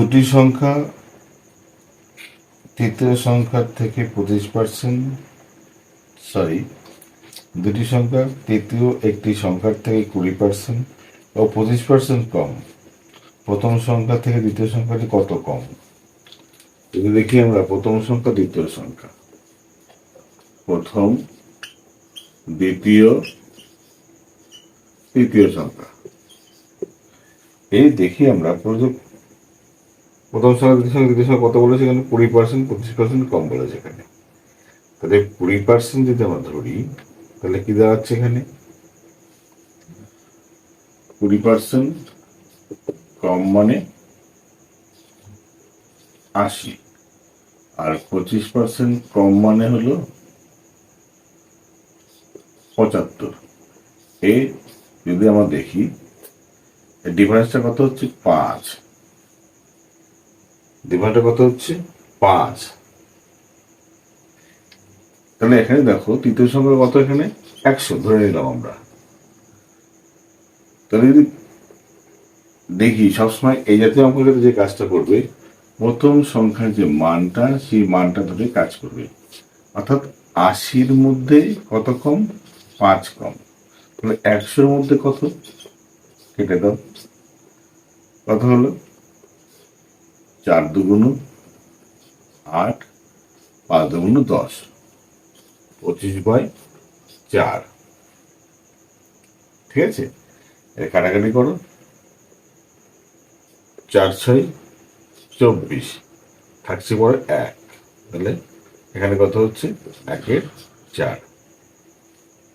দুটি সংখ্যা, তৃতীয় সংখ্যার থেকে পঁচিশ পার্সেন্ট সরি দুটি সংখ্যা, তৃতীয় একটি সংখ্যার থেকে কুড়ি পার্সেন্ট ও পঁচিশ পার্সেন্ট কম। প্রথম সংখ্যা থেকে দ্বিতীয় সংখ্যাটি কত কম? যদি দেখি আমরা প্রথম সংখ্যা, দ্বিতীয় সংখ্যা। প্রথম, দ্বিতীয়, তৃতীয় সংখ্যা। এই দেখি আমরা প্রথম প্রথম সংখ্যা দ্বিতীয় সংখ্যা তৃতীয় সংখ্যা কত বলেছে এখানে কুড়ি পার্সেন্ট পঁচিশ পার্সেন্ট কম বলেছে এখানে। তাহলে কুড়ি পার্সেন্ট যদি আমরা ধরি, তাহলে কি দাঁড়াচ্ছে এখানে? কুড়ি পার্সেন্ট কম মানে আশি। আর পঁচিশ পার্সেন্ট কম মানে হলো পঁচাত্তর। এ যদি আমরা দেখি ডিফারেন্সটা কত হচ্ছে? পাঁচ। ডিফারেন্সটা কত হচ্ছে? পাঁচ। তাহলে এখানে দেখো, তৃতীয় সংখ্যা কত এখানে? একশো, ধরে নিলাম আমরা। তাহলে যদি দেখি, সবসময় এই জাতীয় অঙ্কের যে কাজটা করবে, প্রথম সংখ্যার যে মানটা, সেই মানটা ধরে কাজ করবে। অর্থাৎ আশির মধ্যে কত কম? পাঁচ কম। তাহলে একশোর মধ্যে কত? কেটে দাও। কত হলো? চার দুগুণ আট, পাঁচ দুগুণ দশ, পঁচিশ বাই চার। ঠিক আছে? এর কাটাকাটি করো। চার ছয় চব্বিশ। থাকছে পরে এক। তাহলে এখানে কত হচ্ছে? একের চার।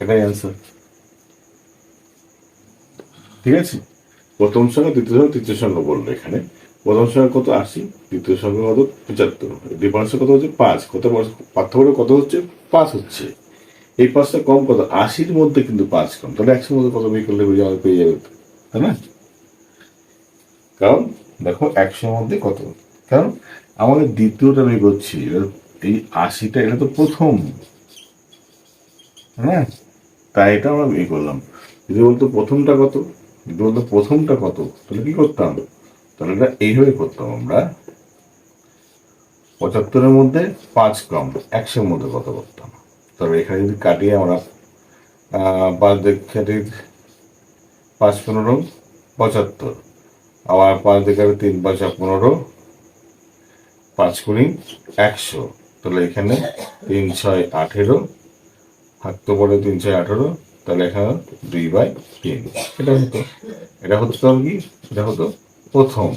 এটাই অ্যান্সার ঠিক আছে? প্রথম সংখ্যা, দ্বিতীয় সংখ্যা, তৃতীয় সংখ্যা বলল এখানে। প্রথম সংখ্যা কত? আশি। দ্বিতীয় সংখ্যা কত? পঁচাত্তর। ডিফারেন্স কত হচ্ছে? পাঁচ। কত পার্থক্য কত হচ্ছে? পাঁচ হচ্ছে। এই পাঁচটা কম কত? আশির মধ্যে কিন্তু পাঁচ কম। তাহলে একশোর মধ্যে কত বিয়ে করলে পেয়ে যাবে। তাই না? কারণ দেখো, একশোর মধ্যে কত? কারণ আমাদের দ্বিতীয়টা আমি করছি। এই আশিটা, এটা তো প্রথম। হ্যাঁ তাই এটা আমরা ইয়ে করলাম। যদি বলতো প্রথমটা কত? যদি বলতো প্রথমটা কত? তাহলে কি করতাম? তাহলে এটা এইভাবে করতাম আমরা। পঁচাত্তরের মধ্যে পাঁচ কম একশোর মধ্যে কত করতাম তবে এখানে যদি কাটিয়ে আমরা পাঁচ দেখে পাঁচ পনেরো, পঁচাত্তর। আবার পাঁচ দেখে তিন, পাঁচা পনেরো, পাঁচ কুড়ি, একশো। তাহলে এখানে তিন, ছয়, আঠেরো থাকতে পারে তিন, ছয়, আঠেরো। তাহলে এখানে দুই বাই তিন। এটা হতো। এটা হতো কি? এটা হতো। প্রথম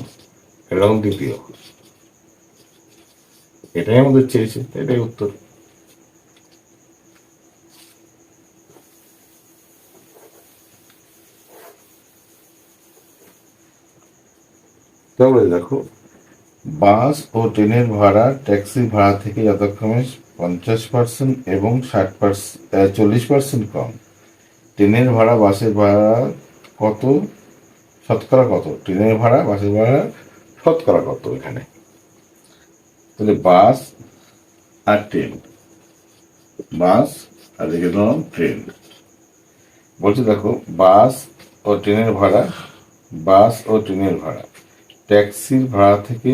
এটা দ্বিতীয়। এটাই আমাদের চেয়েছে, এটাই উত্তর। তাহলে দেখো, বাস ও ট্রেনের ভাড়া, ট্যাক্সি ভাড়া থেকে যথাক্রমে পঞ্চাশ পার্সেন্ট এবং ষাট পার্সেন্ট চল্লিশ পার্সেন্ট কম। ট্রেনের ভাড়া, বাসের ভাড়া কত? শতকরা কত? ট্রেনের ভাড়া, বাসের ভাড়া, শতকরা কত এখানে? তাহলে বাস আর ট্রেন। বাস আর দেখে ধরুন ট্রেন। বলছে দেখো, বাস ও ট্রেনের ভাড়া, বাস ও ট্রেনের ভাড়া। ট্যাক্সির ভাড়া থেকে,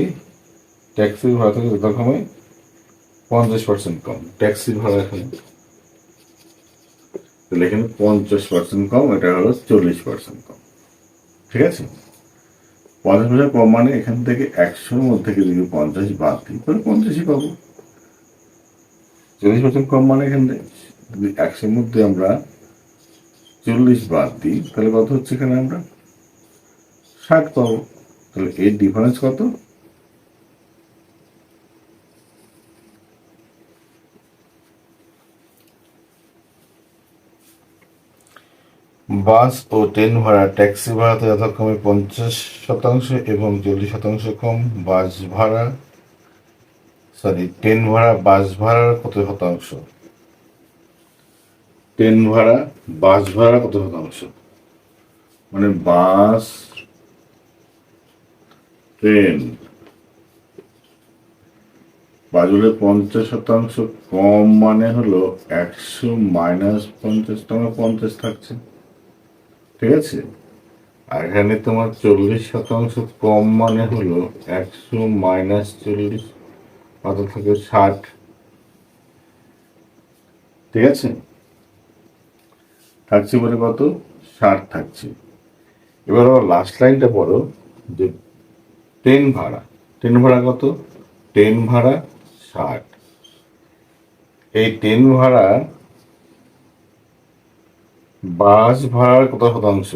ট্যাক্সির ভাড়া থেকে যথাক্রমে পঞ্চাশ পার্সেন্ট কম। ট্যাক্সির ভাড়া এখানে। তাহলে এখানে পঞ্চাশ পার্সেন্ট কম, এটা হলো চল্লিশ পার্সেন্ট কম। ঠিক আছে? পঞ্চাশ পয়সা কম মানে এখান থেকে একশোর মধ্যে যদি পঞ্চাশ বাদ দিই তাহলে পঞ্চাশই পাবো। চল্লিশ পার্সেন্ট কম মানে এখান থেকে একশোর মধ্যে আমরা চল্লিশ বাদ দিই, তাহলে কত হচ্ছে এখানে আমরা? ষাট পাবো। তাহলে এর ডিফারেন্স কত? বাস ও ট্রেন ভাড়া, ট্যাক্সি ভাড়াতে যথাক্রমে পঞ্চাশ শতাংশ এবং চল্লিশ শতাংশ কম। বাস ভাড়া সরি ট্রেন ভাড়া, বাস ভাড়ার কত শতাংশ? ট্রেন ভাড়া, বাস ভাড়া কত শতাংশ? মানে বাস, ট্রেন বাজুলে পঞ্চাশ শতাংশ কম মানে হলো একশো মাইনাস পঞ্চাশ টাকা পঞ্চাশ থাকছে। ঠিক আছে? আর এখানে তোমার চল্লিশ শতাংশ কম মানে হলো একশো মাইনাস চল্লিশ কত থাকে ষাট। ঠিক আছে? থাকছে বলে কত? ষাট থাকছে। এবার আবার লাস্ট লাইনটা পড়ো, যে ট্রেন ভাড়া। ট্রেন ভাড়া কত? ট্রেন ভাড়া ষাট। এই ট্রেন ভাড়া বাস ভাড়ার কত শতাংশ?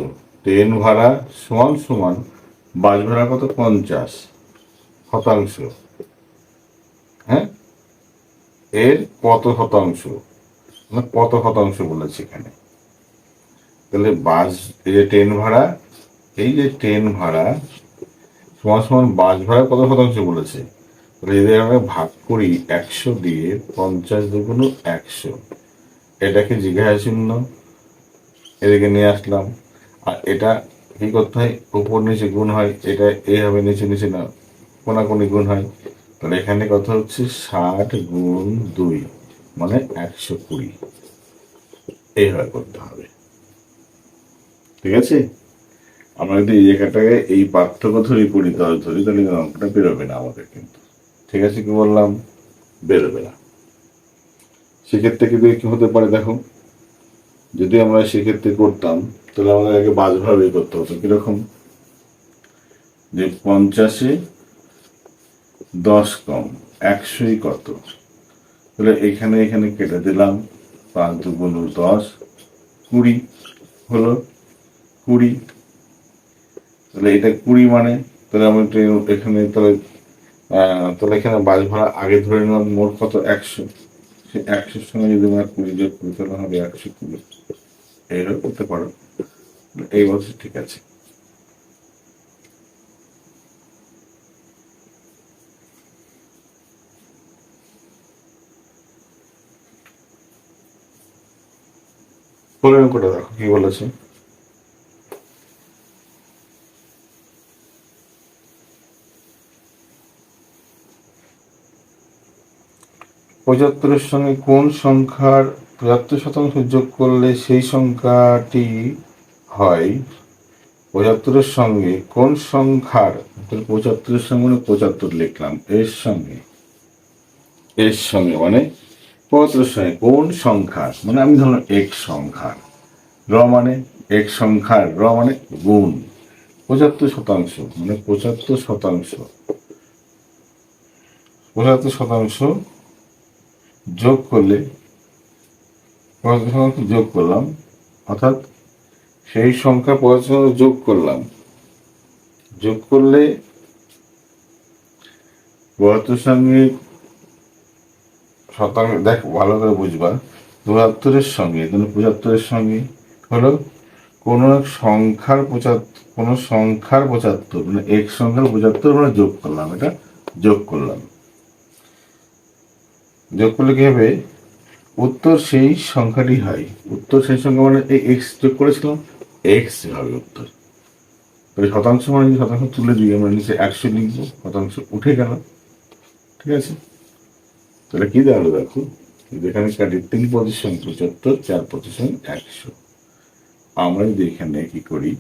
ট্রেন ভাড়া সমান সমান বাস ভাড়া কত? পঞ্চাশ শতাংশ। হ্যাঁ? এর কত শতাংশ? মানে কত শতাংশ বলেছে এখানে। তাহলে বাস এই যে ট্রেন ভাড়া, এই যে ট্রেন ভাড়া সমান সমান বাস ভাড়া কত শতাংশ বলেছে? এদের আমরা ভাগ করি একশো দিয়ে পঞ্চাশ দুগুণ একশো, এটাকে জিজ্ঞাসা এদিকে নিয়ে আসলাম। আর এটা কি করতে হয়? উপর নিচে গুণ হয়, এটা এইভাবে নিচে নিচে না, কোনাকুনি গুণ হয়। তাহলে এখানে কথা হচ্ছে? ষাট গুণ দুই মানে একশো কুড়ি। এইভাবে করতে হবে। ঠিক আছে? আমরা যদি এই জায়গাটাকে এই পার্থক্য ধরি করি তাহলে ধরি, তাহলে অঙ্কটা বেরোবে না আমাদের কিন্তু। ঠিক আছে কি বললাম? বেরোবে না। সেক্ষেত্রে কিন্তু কি হতে পারে দেখো? যদি আমরা সেক্ষেত্রে করতাম, তাহলে আমাদের আগে বাজভাবে বের করতে হতো। কীরকম? যে পঞ্চাশে দশ কম, একশোই কত? তাহলে এখানে এখানে কেটে দিলাম, পাঁচ দুগুণ দশ, কুড়ি হলো কুড়ি। তাহলে এটা কুড়ি মানে তাহলে আমি এখানে, তাহলে তাহলে এখানে বাস ভাড়া আগে ধরে নিলাম মোট কত? একশো। একশোর সঙ্গে যদি আমরা কুড়ি যোগ করি হবে একশো কুড়ি। এইভাবে করতে পারো। এই বছর ঠিক আছে। পনেরো অঙ্কটা দেখো, কি বলেছে? পঁচাত্তরের সঙ্গে কোন সংখ্যার পঁচাত্তর শতাংশ যোগ করলে সেই সংখ্যাটি হয়? পঁচাত্তরের সঙ্গে কোন সংখ্যার পঁচাত্তরের সঙ্গে মানে পঁচাত্তর লিখলাম, এর সঙ্গে। এর সঙ্গে মানে পঁচাত্তরের সঙ্গে কোন সংখ্যার মানে আমি ধরলাম এক সংখ্যার। র মানে এক সংখ্যার, র মানে গুণ। পঁচাত্তর শতাংশ মানে পঁচাত্তর শতাংশ। পঁচাত্তর শতাংশ যোগ করলে পঁচাত্তর যোগ করলাম, অর্থাৎ সেই সংখ্যা শতাংশ যোগ করলাম। যোগ করলে সঙ্গে শতাংশ দেখ, ভালো করে বুঝবা। চুয়াত্তরের সঙ্গে তাহলে পঁচাত্তরের সঙ্গে হলো কোনো এক সংখ্যার পঁচাত্তর কোনো সংখ্যার পঁচাত্তর মানে এক সংখ্যার পঁচাত্তর আমরা যোগ করলাম, এটা যোগ করলাম। যোগ করলে কি হবে? উত্তর সেই সংখ্যাটি হয়। উত্তর সেই সংখ্যা মানে এই এক্স যোগ করেছিলাম এক্স হবে উত্তর। তাহলে শতাংশ মানে শতাংশ তুলে দিই আমরা নিচে একশো লিখব, শতাংশ উঠে গেল। ঠিক আছে? তাহলে কি দাঁড়াল দেখো? যেখানে কাটি তিন পজিশন পঁচাত্তর, চার পজিশন একশো। আমরা যদি এখানে কি করি?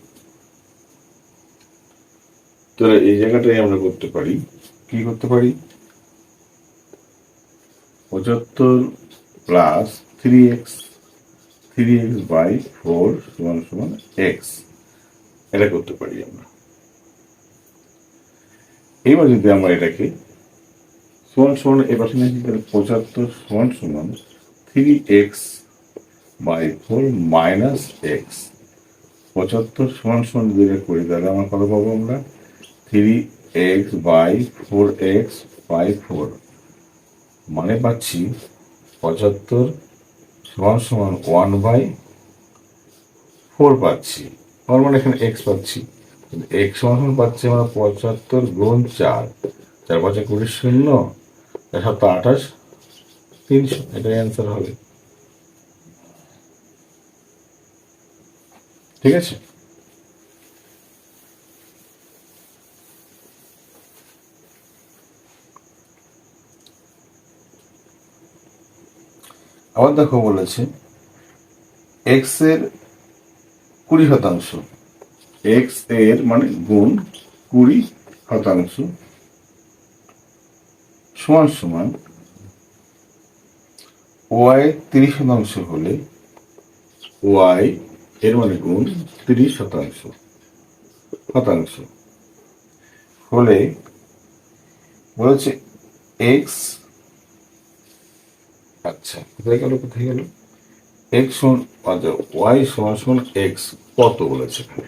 তাহলে এই জায়গাটাই আমরা করতে পারি। কি করতে পারি? পঁচাত্তর plus three X three X by four সমান সমান এক্স এটা করতে পারি আমরা। এবার যদি আমরা এটাকে সমান সমান নাকি তাহলে পঁচাত্তর সমান সমান three X by four minus X পঁচাত্তর সমান সমান যদি এটা করি, তাহলে আমার কত পাবো আমরা? Three X by four X by four মানে পাচ্ছি পঁচাত্তর সমান সমান ওয়ান বাই ফোর পাচ্ছি। আমার মানে এখানে এক্স পাচ্ছি। এক্স সমান সমান পাচ্ছি আমরা পঁচাত্তর গুণ চার। চার পাঁচে কুড়ি শূন্য। চার আঠাশ তিনশো। এটাই অ্যান্সার হবে। ঠিক আছে? আবার দেখো বলেছে এক্সের কুড়ি শতাংশ এক্সের মানে গুণ কুড়ি শতাংশ সমান সমান ওয়াই তিরিশ শতাংশ হলে ওয়াই এর মানে গুণ তিরিশ শতাংশ শতাংশ হলে বলেছে এক্স আচ্ছা কোথায় গেল কোথায় গেল? এক্স আচ্ছা ওয়াই সমান সমান এক্স কত বলেছে? এখানে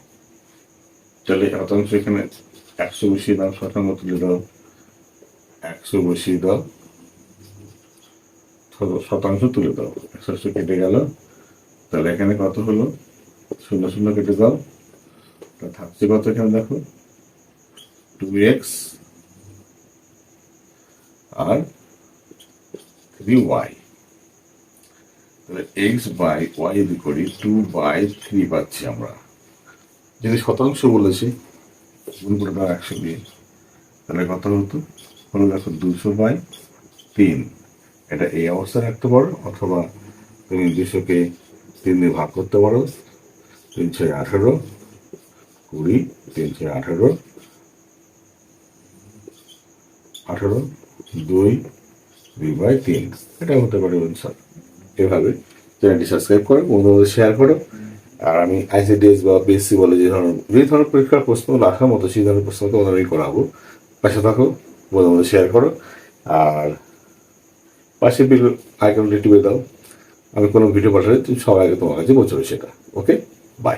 তাহলে শতাংশ এখানে একশো বসিয়ে দাও, শতাংশ তুলে দাও একশো বসিয়ে দাও। শতাংশ তুলে দাও। একশো কেটে গেল। তাহলে এখানে কত হলো? শূন্য শূন্য কেটে দাও। তা থাকছে কত এখানে দেখো? Two x R three Y X by Y যদি করি টু বাই থ্রি পাচ্ছি আমরা। যদি শতাংশ বলেছি, গুণ একশো দিয়ে, তাহলে কত হতো? হলো দেখো দুশো বাই তিন। এটা এই অবস্থায় রাখতে পারো, অথবা তুমি দুশোকে তিন দিয়ে ভাগ করতে পারো তিন ছয় আঠারো কুড়ি তিন ছয় আঠারো আঠারো, দুই দুই বাই তিন। এটা হতে পারে স্যার এভাবে। চ্যানেলটি সাবস্ক্রাইব করো, বন্ধুদের শেয়ার করো। আর আমি আইসিডিএস বা বিএসসি বলে যে ধরনের যে ধরনের পরীক্ষার প্রশ্ন রাখার মতো, সেই ধরনের প্রশ্ন তোমাদের আমি করাবো। পাশে থাকো, বন্ধুদের শেয়ার করো। আর পাশে বিল আইকনটি টিপে দাও। আমি কোনো ভিডিও পাঠালে তুমি সবাই আগে তোমার কাছে পৌঁছবে সেটা। Okay bye